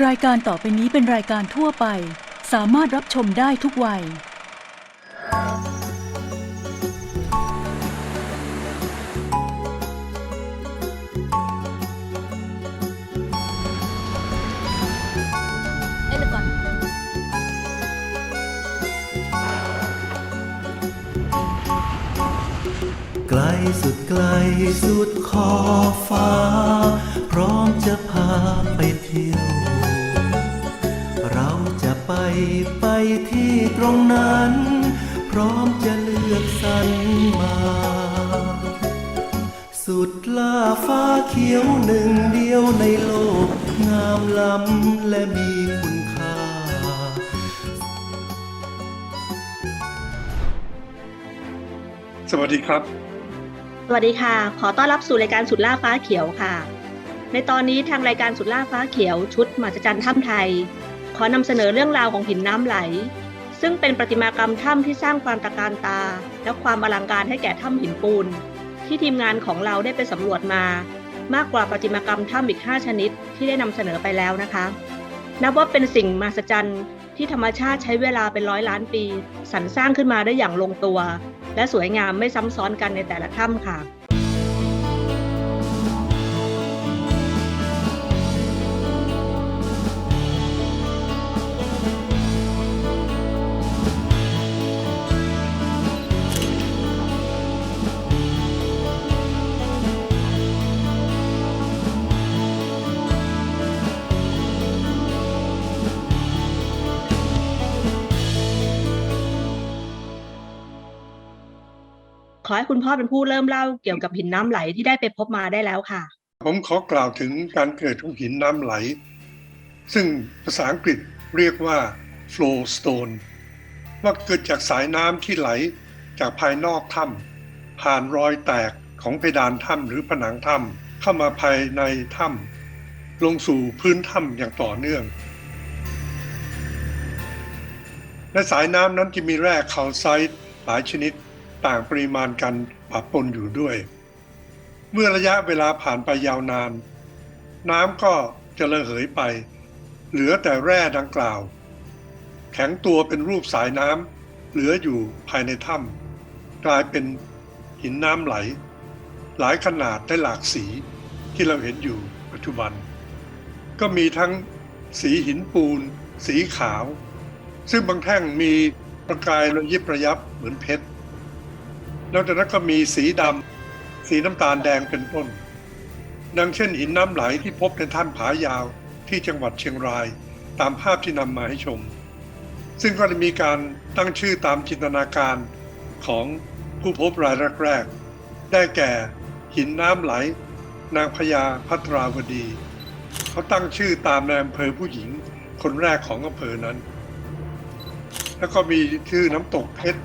รายการต่อไปนี้เป็นรายการทั่วไป สามารถรับชมได้ทุกวัย Elephant ไกลสุดไกลสุดขอบฟ้า พร้อมจะพาไปเที่ยวเราจะ ไปไปที่ตรงนั้น พร้อมจะเลือกสรรมา สุดล่าฟ้าเขียวหนึ่งเดียวในโลก งามล้ำและมีคุณค่า สวัสดีครับ สวัสดีค่ะ ขอต้อนรับสู่รายการสุดล่าฟ้าเขียวค่ะ ในตอนนี้ทางรายการสุดล่าฟ้าเขียวชุดมหัศจรรย์ถ้ำไทยข อนำเสนอเรื่องราวของหินน้ำไหล ซึ่งเป็นประติมากรรมถ้ำที่สร้างความตะการตา และความอลังการให้แก่ถ้ำหินปูน ที่ทีมงานของเราได้ไปสำรวจมา มากกว่าประติมากรรมถ้ำอีก 5 ชนิดที่ได้นำเสนอไปแล้วนะคะ นับว่าเป็นสิ่งมหัศจรรย์ที่ธรรมชาติใช้เวลาเป็นร้อยล้านปี สรรสร้างขึ้นมาได้อย่างลงตัว และสวยงามไม่ซ้ำซ้อนกันในแต่ละถ้ำค่ะ อให้คุณพ่อเป็นผู้เริ่มเล่าเกี่ยวกับหินน้ำไหลที่ได้ไปพบมาได้แล้วค่ะ ผมขอกล่าวถึงการเกิดของหินน้ำไหล ซึ่งภาษาอังกฤษเรียกว่า flow stone ว่าเกิดจากสายน้ำที่ไหลจากภายนอกถ้ำผ่านรอยแตกของเพดานถ้ำหรือผนังถ้ำเข้ามาภายในถ้ำลงสู่พื้นถ้ำอย่างต่อเนื่องในสายน้ำนั้นจะมีแร่คาลไซต์หลายชนิด ต่างปริมาณกันปะปนอยู่ด้วย เมื่อระยะเวลาผ่านไปยาวนาน น้ำก็จะระเหยไป เหลือแต่แร่ดังกล่าว แข็งตัวเป็นรูปสายน้ำเหลืออยู่ภายในถ้ำกลายเป็นหินน้ำไหล หลายขนาดได้หลากสีที่เราเห็นอยู่ปัจจุบัน ก็มีทั้งสีหินปูน สีขาว ซึ่งบางแท่งมีประกายระยิบระยับเหมือนเพชร นอกจากนั้นก็มีสีดำสีน้ำตาลแดงเป็นต้น ดังเช่นหินน้ำไหลที่พบในถ้ำผายาวที่จังหวัดเชียงรายตามภาพที่นำมาให้ชม ซึ่งก็ได้มีการตั้งชื่อตามจินตนาการของผู้พบรายแรกๆได้แก่หินน้ำไหล นางพญาพัทราวดี เขาตั้งชื่อตามนายอำเภอผู้หญิงคนแรกของอำเภอนั้น แล้วก็มีชื่อน้ำตกเพชร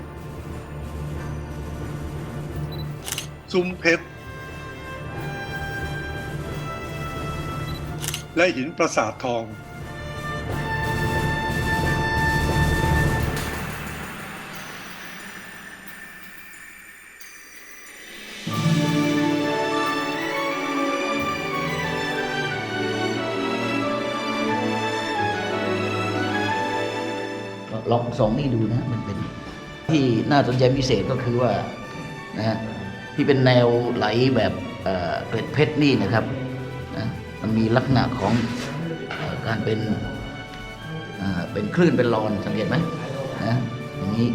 ซุ้มเพชร และหินปราสาททอง ลองสองนี่ดูนะมันเป็น ที่น่าสนใจพิเศษก็คือว่านะฮะ ที่เป็นแนวไหลแบบเกล็ดเพชรนี่นะครับนะมันมีลักษณะของอการเป็นเอ่อเป็นคลื่นเป็นรอนสังเกตไหมนะอย่างนี้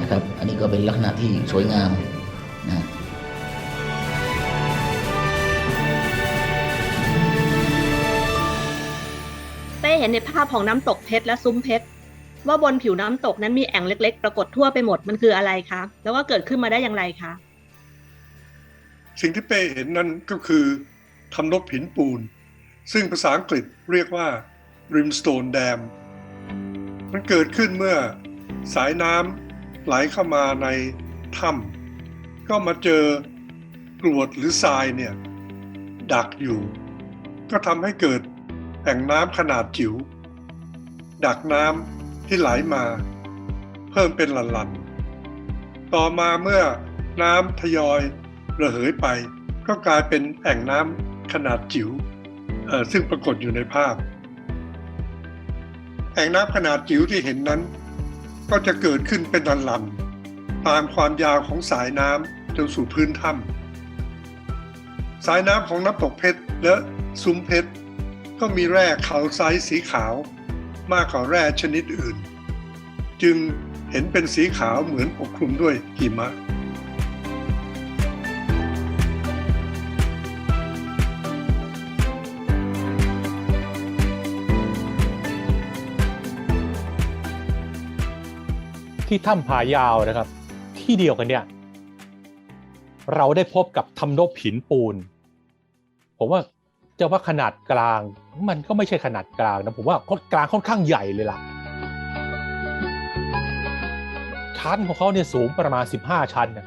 นะครับ อันนี้ก็เป็นลักษณะที่สวยงามนะเต้เห็นในภาพของน้ำตกเพชรและซุ้มเพชรว่าบนผิวน้ำตกนั้นมีแอ่งเล็ก ๆ ปรากฏทั่วไปหมดมันคืออะไรคะแล้วก็เกิดขึ้นมาได้อย่างไรคะ สิ่งที่เป้เห็นนั่นก็คือทำนบหินปูน ซึ่งภาษาอังกฤษเรียกว่า rimstone dam มันเกิดขึ้นเมื่อสายน้ำไหลเข้ามาในถ้ำก็มาเจอกรวดหรือทรายเนี่ยดักอยู่ ก็ทำให้เกิดแอ่งน้ำขนาดจิ๋วดักน้ำที่ไหลมา เพิ่มเป็นหลันๆต่อมาเมื่อน้ำทยอย ระเหยไป ก็กลายเป็นแอ่งน้ำขนาดจิ๋วซึ่งปรากฏอยู่ในภาพ แอ่งน้ำขนาดจิ๋วที่เห็นนั้น ก็จะเกิดขึ้นเป็นลำลำตามความยาวของสายน้ำจนสู่พื้นถ้ำสายน้ำของน้ำตกเพชรและซุ้มเพชรก็มีแร่คาไซต์สีขาว มากกว่าแร่ชนิดอื่น จึงเห็นเป็นสีขาวเหมือนปกคลุมด้วยหิมะ ที่ถ้ำผายาวนะครับ ที่เดียวกันเนี่ย เราได้พบกับทำนบหินปูน ผมว่าจะว่าขนาดกลาง มันก็ไม่ใช่ขนาดกลางนะ ผมว่ากลางค่อนข้างใหญ่เลยล่ะ ชั้นของเขาเนี่ยสูงประมาณ 15 ชั้นนะ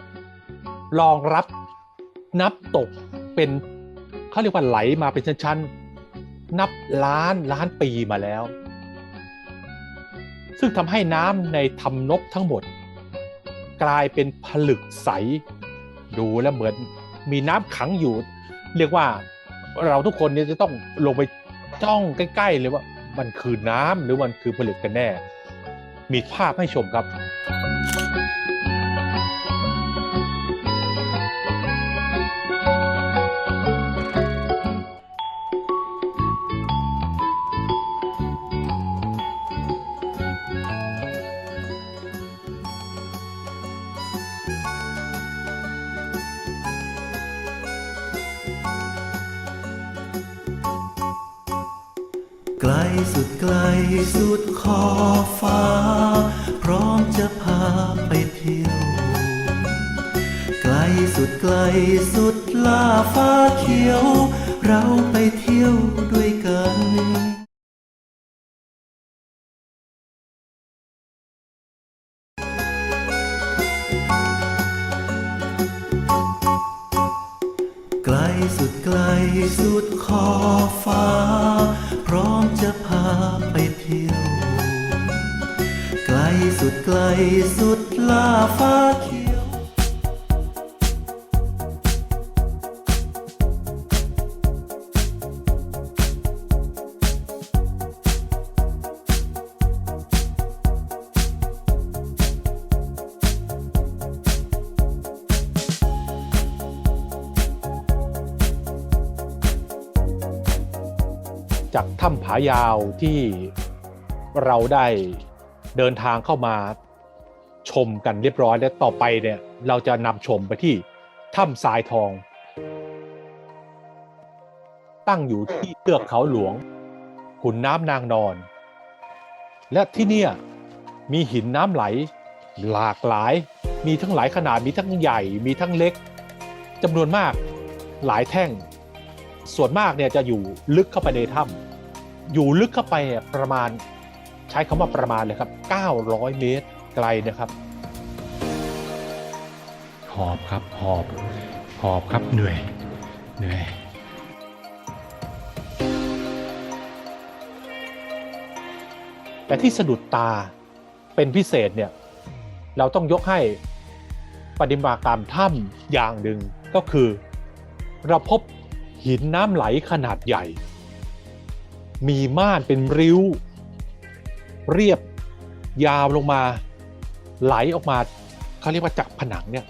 รองรับนับตกเป็นเขาเรียกว่าไหลมาเป็นชั้นๆนับล้านล้านปีมาแล้ว ซึ่งทำให้น้ำในทำนบทั้งหมด กลายเป็นผลึกใส ดูแล้วเหมือนมีน้ำขังอยู่ เรียกว่าเราทุกคนเนี่ยจะต้องลงไปจ้องใกล้ๆเลยว่ามันคือน้ำหรือมันคือผลึกกันแน่ มีภาพให้ชมครับ สุดขอบฟ้า พร้อมจะพาไปเที่ยว ไกลสุดไกลสุดล่าฟ้าเขียว เราไปเที่ยวด้วยกันไกลสุดไกลสุดขอบฟ้า พร้อมจะ ไปเที่ยว ไกลสุดไกลสุดลาฟ้าเขียว จากถ้ำผายาวที่เราได้เดินทางเข้ามาชมกันเรียบร้อยแล้วต่อไปเนี่ยเราจะนำชมไปที่ถ้ำทรายทอง ตั้งอยู่ที่เทือกเขาหลวงขุนน้ำนางนอน และที่เนี่ยมีหินน้ำไหลหลากหลาย มีทั้งหลายขนาดมีทั้งใหญ่มีทั้งเล็กจำนวนมากหลายแท่ง ส่วนมากเนี่ยจะอยู่ลึกเข้าไปในถ้ำอยู่ลึกเข้าไปอะประมาณใช้คำว่าประมาณเลยครับ 900 เมตรไกลนะครับ หอบครับหอบ หอบครับเหนื่อย เหนื่อยแต่ที่สะดุดตาเป็นพิเศษเนี่ยเราต้องยกให้ประติมากรรมถ้ำอย่างหนึ่งก็คือ เราพบ หินน้ำไหลขนาดใหญ่ มีม่านเป็นริ้ว เรียบยาวลงมา ไหลออกมาเขาเรียกว่าจากผนังเนี่ย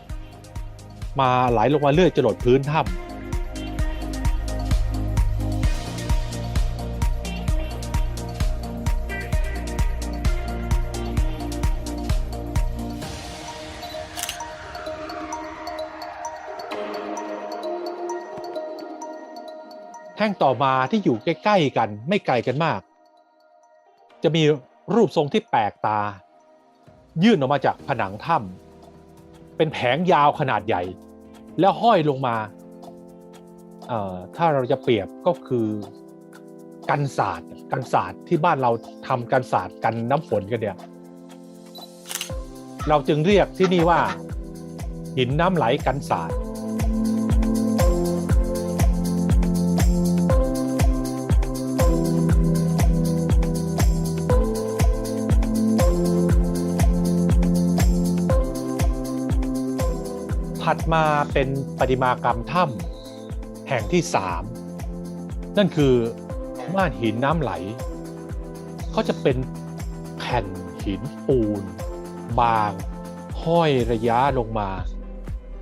มาไหลลงมาเรื่อยจรดพื้นถ้ำ แท่งต่อมาที่อยู่ใกล้ๆกันไม่ไกลกันมาก จะมีรูปทรงที่แปลกตา ยื่นออกมาจากผนังถ้ำเป็นแผงยาวขนาดใหญ่ แล้วห้อยลงมา ถ้าเราจะเปรียบก็คือกันศาสตร์กันศาสตร์ที่บ้านเราทำกันศาสตร์กันน้ำฝนกันเนี่ยเราจึงเรียกที่นี่ว่า หินน้ำไหลกันศาสตร์ ถัดมาเป็นปริมากรรมถ้ำแห่งที่สามนั่นคือม่านหินน้ำไหล เขาจะเป็นแผ่นหินปูน บาง ห้อยระยะลงมา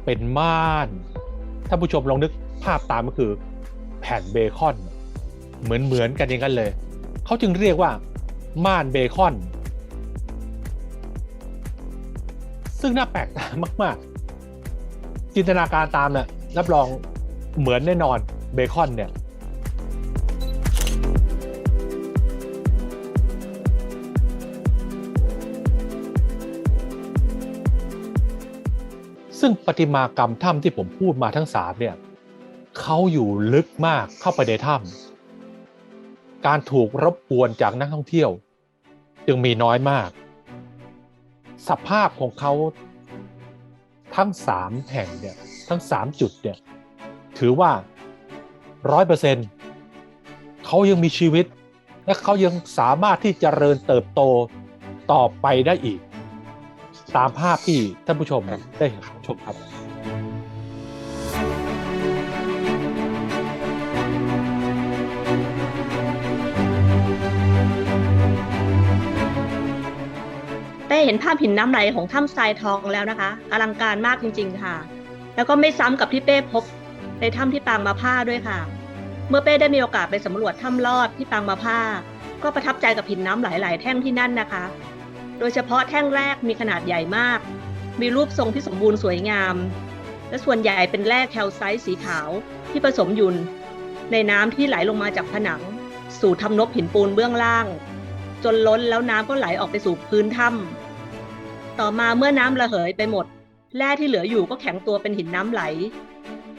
เป็นม่านท่านผู้ชมลองนึกภาพตามก็คือ แผ่นเบคอน เหมือนเหมือนกันอย่างนั้นเลย เขาจึงเรียกว่า ม่านเบคอน ซึ่งน่าแปลกตามากๆ จินตนาการตามน่ะรับรองเหมือนแน่นอนเบคอนเนี่ยซึ่งประติมากรรมถ้ำที่ผมพูดมาทั้งสามเนี่ยเขาอยู่ลึกมากเข้าไปในถ้ำการถูกรบกวนจากนักท่องเที่ยว จึงมีน้อยมาก สภาพของเขา ทั้งสามแห่งเนี่ยทั้งสามจุดเนี่ยถือว่าร้อยเปอร์เซ็นต์เขายังมีชีวิต และเขายังสามารถที่จเจริญเติบโตต่อไปได้อีก ตามภาพที่ท่านผู้ชมได้ชมครับ ได้เห็นภาพหินน้ำไหลของถ้ำทรายทองแล้วนะคะอลังการมากจริง ๆ ค่ะ แล้วก็ไม่ซ้ำกับที่เป้พบในถ้ำที่ปางมาผ้าด้วยค่ะ เมื่อเป้ได้มีโอกาสไปสำรวจถ้ำลอดที่ปางมาผ้า ก็ประทับใจกับหินน้ำไหลหลายแท่งที่นั่นนะคะ โดยเฉพาะแท่งแรกมีขนาดใหญ่มาก มีรูปทรงที่สมบูรณ์สวยงาม และส่วนใหญ่เป็นแร่แคลไซต์สีขาวที่ผสมยู่ในน้ำที่ไหลลงมาจากผนัง สู่ทำนบหินปูนเบื้องล่าง จนล้นแล้วน้ำก็ไหลออกไปสู่พื้นถ้ำ ต่อมาเมื่อน้ำระเหยไปหมด แร่ที่เหลืออยู่ก็แข็งตัวเป็นหินน้ำไหล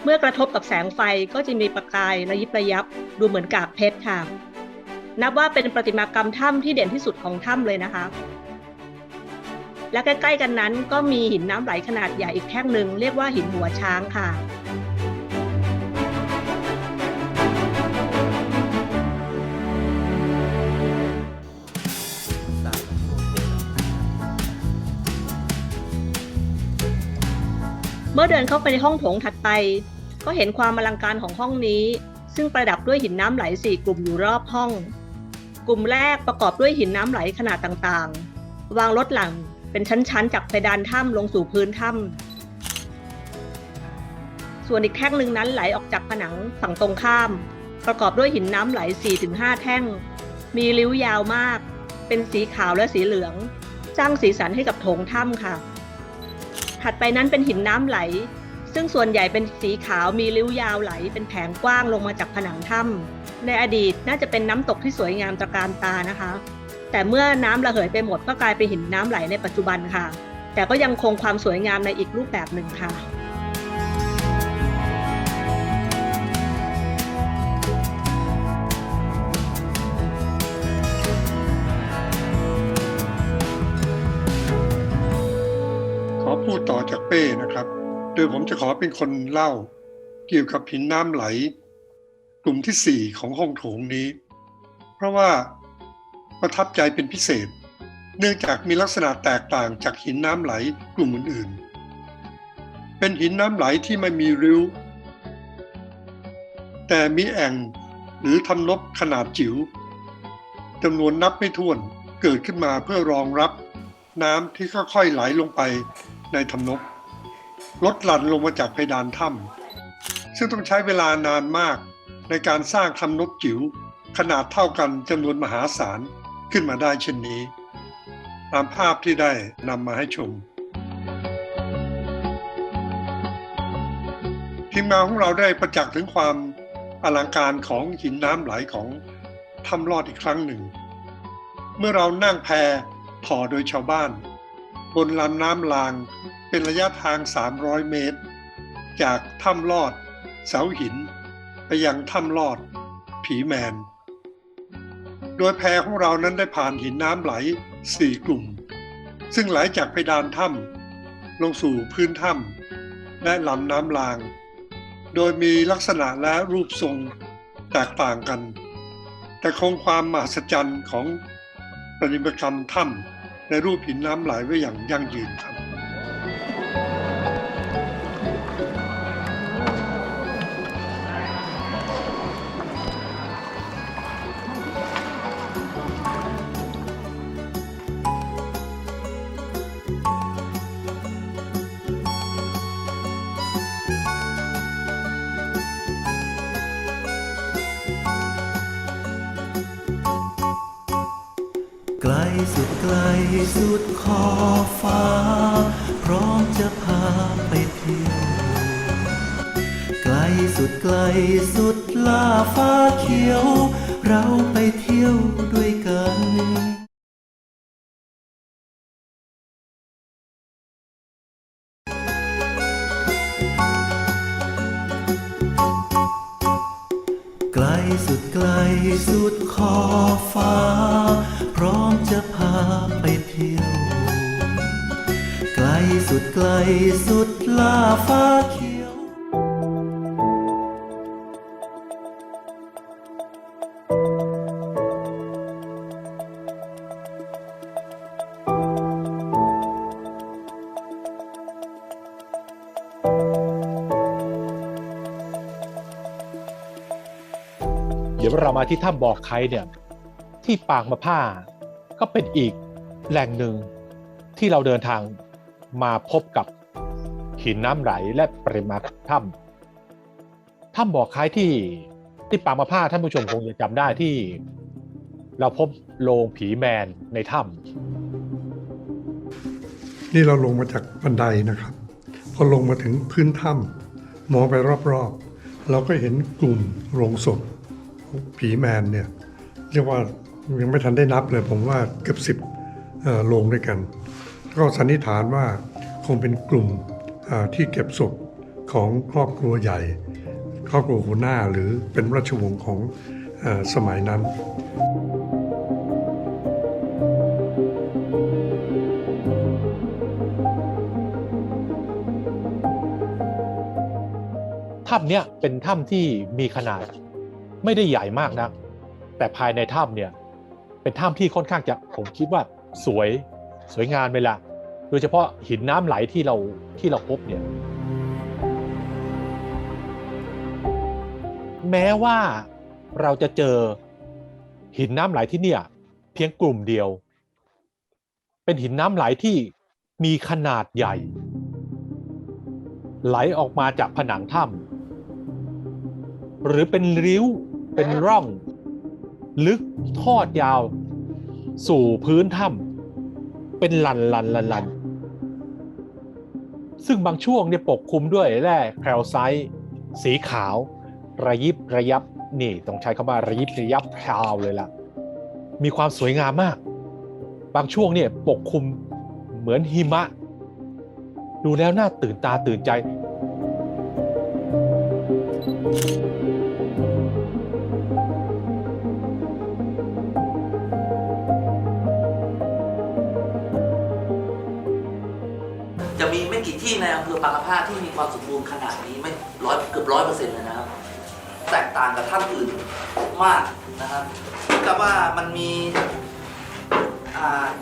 เมื่อกระทบกับแสงไฟก็จะมีประกายระยิบระยับ ดูเหมือนกากเพชรค่ะ นับว่าเป็นประติมากรรมถ้ำที่เด่นที่สุดของถ้ำเลยนะคะ และใกล้ๆกันนั้นก็มีหินน้ำไหลขนาดใหญ่อีกแท่งหนึ่งเรียกว่าหินหัวช้างค่ะ เมื่อเดินเข้าไปในห้องโถงถัดไป ก็เห็นความอลังการของห้องนี้ ซึ่งประดับด้วยหินน้ำไหลสี่กลุ่มอยู่รอบห้อง กลุ่มแรกประกอบด้วยหินน้ำไหลขนาดต่างๆ วางลดหลังเป็นชั้นๆ จากเพดานถ้ำลงสู่พื้นถ้ำส่วนอีกแท่งหนึ่งนั้นไหลออกจากผนังฝั่งตรงข้าม ประกอบด้วยหินน้ำไหล 4-5 แท่ง มีริ้วยาวมาก เป็นสีขาวและสีเหลือง สร้างสีสันให้กับโถงถ้ำค่ะ ถัดไปนั้นเป็นหินน้ำไหล ซึ่งส่วนใหญ่เป็นสีขาวมีริ้วยาวไหล เป็นแผงกว้างลงมาจากผนังถ้ำในอดีตน่าจะเป็นน้ำตกที่สวยงามตระการตานะคะ แต่เมื่อน้ำระเหยไปหมดก็กลายเป็นหินน้ำไหลในปัจจุบันค่ะ แต่ก็ยังคงความสวยงามในอีกรูปแบบหนึ่งค่ะ เป้นะครับ โดยผมจะขอเป็นคนเล่า เกี่ยวกับหินน้ำไหล กลุ่มที่ 4 ของห้องโถงนี้ เพราะว่าประทับใจเป็นพิเศษ เนื่องจากมีลักษณะแตกต่างจากหินน้ำไหลกลุ่มอื่นๆ เป็นหินน้ำไหลที่ไม่มีริ้ว แต่มีแอ่งหรือทำนบขนาดจิ๋วจำนวนนับไม่ถ้วนเกิดขึ้นมาเพื่อรองรับน้ำที่ค่อยๆไหลลงไปในทำนบ ลดหลั่นลงมาจากเพดานถ้ำซึ่งต้องใช้เวลานานมาก ในการสร้างทำนบจิ๋วขนาดเท่ากันจำนวนมหาศาลขึ้นมาได้เช่นนี้ ตามภาพที่ได้นำมาให้ชม ทีมงานของเราได้ประจักษ์ถึงความอลังการของหินน้ำไหลของถ้ำลอดอีกครั้งหนึ่ง เมื่อเรานั่งแพถ่อโดยชาวบ้าน บนลำน้ำลาง เป็นระยะทาง 300 เมตร จากถ้ำลอด เสาหิน ไปยังถ้ำลอด ผีแมน โดยแพของเรานั้นได้ผ่านหินน้ำไหล4กลุ่ม ซึ่งไหลจากเพดานถ้ำลงสู่พื้นถ้ำและลำน้ำลาง โดยมีลักษณะและรูปทรงแตกต่างกัน แต่คงความมหัศจรรย์ของประติมากรรมถ้ำในรูปหินน้ำไหลไว้อย่างยั่งยืนครับ ลสุดไกลสุดขอบฟ้า พร้อมจะพาไปเที่ยวไกลสุดไกลสุดล่าฟ้าเขียว เราไปเที่ยวด้วยกัน สุดไกลสุดล่าฟ้าเขียว เดี๋ยวเรามาที่ถ้ำบ่อไคเนี่ยที่ปางมะผ้า ก็เป็นอีกแหล่งหนึ่งที่เราเดินทาง มาพบกับหินน้ำไหลและปริมาณถ้ำถ้ำบ่อไคที่ที่ปางมะผ้าท่านผู้ชมคงจะจำได้ที่ เราพบโลงผีแมนในถ้ำนี่เราลงมาจากบันไดนะครับ พอลงมาถึงพื้นถ้ำมองไปรอบๆ เราก็เห็นกลุ่มโรงศพของผีแมนเนี่ย เรียกว่ายังไม่ทันได้นับเลยผมว่าเกือบสิบโรงด้วยกัน ก็สันนิษฐานว่าคงเป็นกลุ่มที่เก็บศพของครอบครัวใหญ่ ครอบครัวหัวหน้าหรือเป็นราชวงศ์ของอสมัยนั้นถ้ำเนี่ยเป็นถ้ำที่มีขนาดไม่ได้ใหญ่มากนะแต่ภายในถ้ำเนี่ยเป็นถ้ำที่ค่อนข้างจะผมคิดว่าสวยสวยงามเลยล่ะ โดยเฉพาะหินน้ำไหลที่เราที่เราพบเนี่ยแม้ว่าเราจะเจอหินน้ำไหลที่เนี่ย เพียงกลุ่มเดียว เป็นหินน้ำไหลที่มีขนาดใหญ่ ไหลออกมาจากผนังถ้ำหรือเป็นริ้วเป็นร่อง ลึกทอดยาว สู่พื้นถ้ำเป็นลันลันลันลัน ซึ่งบางช่วงเนี่ยปกคลุมด้วยแร่แคลไซต์สีขาว ระยิบระยับนี่ต้องใช้คำว่าระยิบระยับพราวเลยล่ะ มีความสวยงามมาก บางช่วงเนี่ยปกคลุมเหมือนหิมะ ดูแล้วน่าตื่นตาตื่นใจจะ ในอำเภอปางกะพร้าที่มีความสมบูรณ์ขนาดนี้ไม่ร้อยเกือบร้อยเปอร์เซ็นต์เลยนะครับ แตกต่างกับถ้ำอื่นมากนะครับเหมือนกับว่ามันมี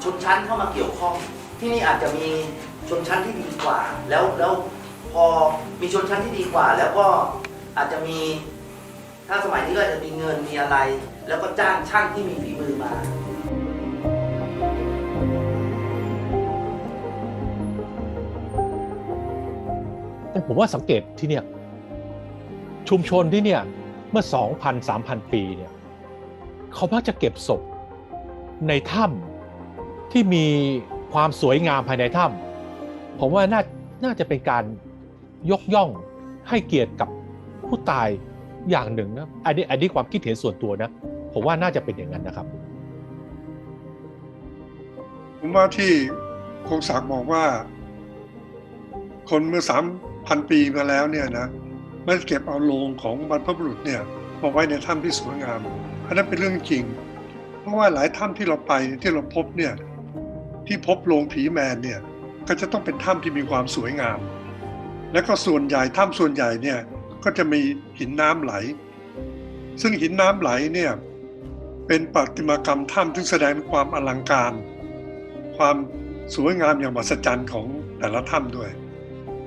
ชนชั้นเข้ามาเกี่ยวข้อง ที่นี่อาจจะมีชนชั้นที่ดีกว่า แล้วแล้วพอมีชนชั้นที่ดีกว่า แล้วก็อาจจะมีถ้าสมัยนี้ก็อาจจะมีเงินมีอะไร แล้วก็จ้างช่างที่มีฝีมือมา ผมว่าสังเกตที่เนี่ยชุมชนที่เนี่ยเมื่อ 2,000 3,000 ปีเนี่ยเขามักจะเก็บศพในถ้ำที่มีความสวยงามภายในถ้ำผมว่าน่าน่าจะเป็นการยกย่องให้เกียรติกับผู้ตายอย่างหนึ่งนะอันนี้อันนี้ความคิดเห็นส่วนตัวนะ ผมว่าน่าจะเป็นอย่างนั้นนะครับผมว่าที่คงศักดิ์บอกว่า คนเมื่อสาม พันปีมาแล้วเนี่ยนะไม่เก็บเอาโลงของบรรพบุรุษเนี่ยมาไว้ในถ้ำที่สวยงามอันนั้นเป็นเรื่องจริง เพราะว่าหลายถ้ำที่เราไปที่เราพบเนี่ยที่พบโลงผีแมนเนี่ยก็จะต้องเป็นถ้ำที่มีความสวยงาม และก็ส่วนใหญ่ถ้ำส่วนใหญ่เนี่ยก็จะมีหินน้ำไหล ซึ่งหินน้ำไหลเนี่ยเป็นประติมากรรมถ้ำที่แสดงความอลังการ ความสวยงามอย่างมหัศจรรย์ของแต่ละถ้ำด้วย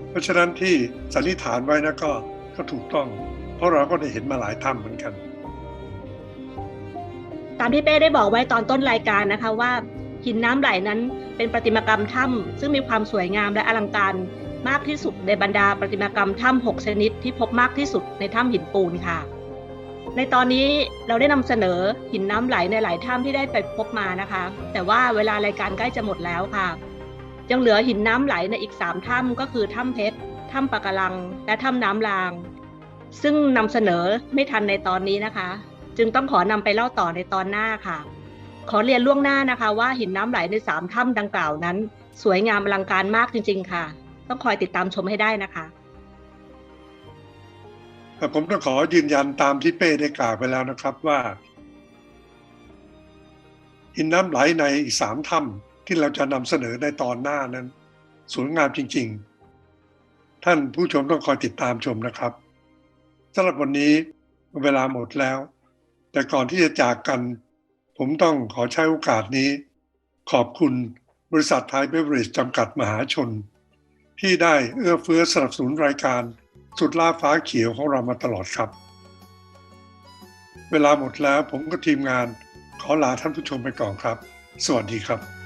เพราะฉะนั้นที่สันนิษฐานไว้นะก็ก็ถูกต้อง เพราะเราก็ได้เห็นมาหลายถ้ำเหมือนกัน ตามที่เป้ได้บอกไว้ตอนต้นรายการนะคะว่าหินน้ำไหลนั้นเป็นประติมากรรมถ้ำซึ่งมีความสวยงามและอลังการมากที่สุดในบรรดาประติมากรรมถ้ำหกชนิดที่พบมากที่สุดในถ้ำหินปูนค่ะ ในตอนนี้เราได้นำเสนอหินน้ำไหลในหลายถ้ำที่ได้ไปพบมานะคะ แต่ว่าเวลารายการใกล้จะหมดแล้วค่ะ ยังเหลือหินน้ำไหลในอีก 3 ถ้ำก็คือถ้ำเพชร ถ้ำปะการัง และถ้ำน้ำลาง ซึ่งนำเสนอไม่ทันในตอนนี้นะคะ จึงต้องขอนำไปเล่าต่อในตอนหน้าค่ะ ขอเรียนล่วงหน้านะคะว่าหินน้ำไหลในสามถ้ำดังกล่าวนั้น สวยงามอลังการมากจริง ๆ ค่ะ ต้องคอยติดตามชมให้ได้นะคะผมต้องขอยืนยันตามที่เป้ได้กล่าวไปแล้วนะครับว่า หินน้ำไหลในอีกสามถ้ำ ที่เราจะนำเสนอในตอนหน้านั้น สวยงามจริง ๆ ท่านผู้ชมต้องคอยติดตามชมนะครับสำหรับวันนี้เวลาหมดแล้ว แต่ก่อนที่จะจากกัน ผมต้องขอใช้โอกาสนี้ ขอบคุณบริษัทไทยเบเวอเรจจำกัดมหาชน ที่ได้เอื้อเฟื้อสนับสนุนรายการสุดล่าฟ้าเขียวของเรามาตลอดครับ เวลาหมดแล้วผมก็ทีมงานขอลาท่านผู้ชมไปก่อนครับ สวัสดีครับ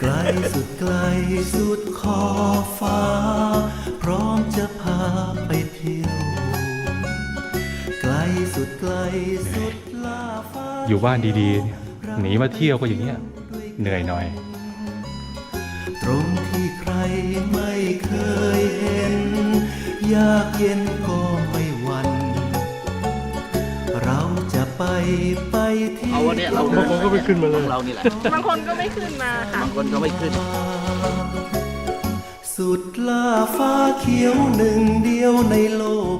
ไกลสุดไกลสุดขอบฟ้า พร้อมจะพาไปเที่ยว ไกลสุดไกลสุดล่าฟ้าอยู่บ้านดีๆเนี่ยหนีมาเที่ยวก็อย่างเงี้ยเหนื่อยหน่อย ตรงที่ใครไม่เคยเห็นอยากเย็นก็ไม่หวัน เราจะไปไปที่เอา วันเนี้ยเราบางคนก็ไม่ขึ้นมาเลยของเรานี่แหละบางคนก็ไม่ขึ้นมาค่ะบางคนก็ไม่ขึ้น สุดล่าฟ้าเขียวหนึ่งเดียวในโลก